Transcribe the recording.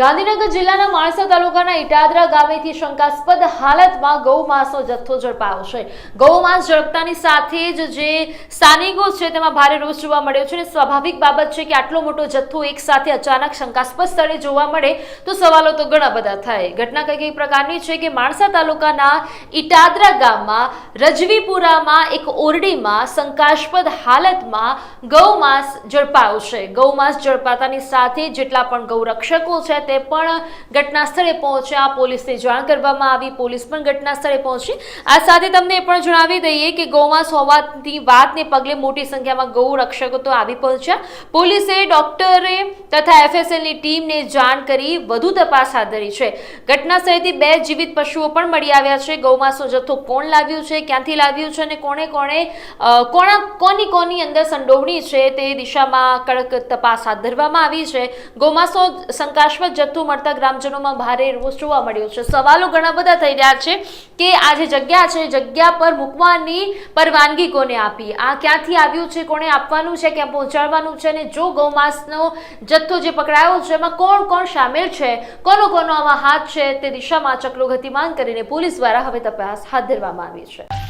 ગાંધીનગર જિલ્લાના માણસા તાલુકાના ઇટાદરા ગામેથી શંકાસ્પદ હાલતમાં ગૌમાંસનો જથ્થો ઝડપાયો છે. ગૌમાંસ ઝડપતાની સાથે જ જે સ્થાનિકો છે તેમાં ભારે રોષ જોવા મળ્યો છે અને સ્વાભાવિક બાબત છે કે આટલો મોટો જથ્થો એક સાથે અચાનક શંકાસ્પદ સ્થળે જોવા મળે તો સવાલો તો ઘણા બધા થાય. ઘટના કઈ કઈ પ્રકારની છે કે માણસા તાલુકાના ઇટાદરા ગામમાં, રજવીપુરામાં, એક ઓરડીમાં શંકાસ્પદ હાલતમાં ગૌમાંસ ઝડપાયો છે. ગૌમાંસ ઝડપાતાની સાથે જેટલા પણ ગૌરક્ષકો છે તે પણ ઘટના સ્થળે પહોંચ્યા પોલીસને જાણ કરવામાં આવી. પોલીસ પણ ઘટના સ્થળે પહોંચી. આ સાથે તમને એ પણ જણાવી દઈએ કે ગૌમાંસ હોવાથી વાતને પગલે મોટી સંખ્યામાં ગૌ રક્ષકો તો આવી પહોંચ્યા. પોલીસે ડોક્ટરે તથા એફએસએલની ટીમને જાણ કરી વધુ તપાસ હાથ ધરી છે. ઘટના સ્થળેથી બે જીવિત પશુઓ પણ મળી આવ્યા છે. ગૌમાંસનો જથ્થો કોણ લાવ્યું છે, ક્યાંથી લાવ્યું છે અને કોણે કોણે કોણા, કોની કોની અંદર સંડોવણી છે તે દિશામાં કડક તપાસ હાથ ધરવામાં આવી છે. ગૌમાંસનો શંકાસ્પદ જથ્થો મળતા ગ્રામજનોમાં ભારે રોષ જોવા મળ્યો છે. સવાલો ઘણા બધા થઈ રહ્યા છે કે આ જે જગ્યા છે, જગ્યા પર મૂકવાની પરવાનગી કોને આપી? આ ક્યાંથી આવ્યું છે, કોણે આપવાનું છે, ક્યાં પહોંચાડવાનું છે અને જો ગૌમાંસનો જથ્થો જે પકડાયો છે, એમાં કોણ કોણ સામેલ છે, કોનો કોનો આમાં હાથ છે, તે દિશામાં ચક્રો ગતિમાન કરીને પોલીસ દ્વારા હવે તપાસ હાથ ધરવામાં આવી છે.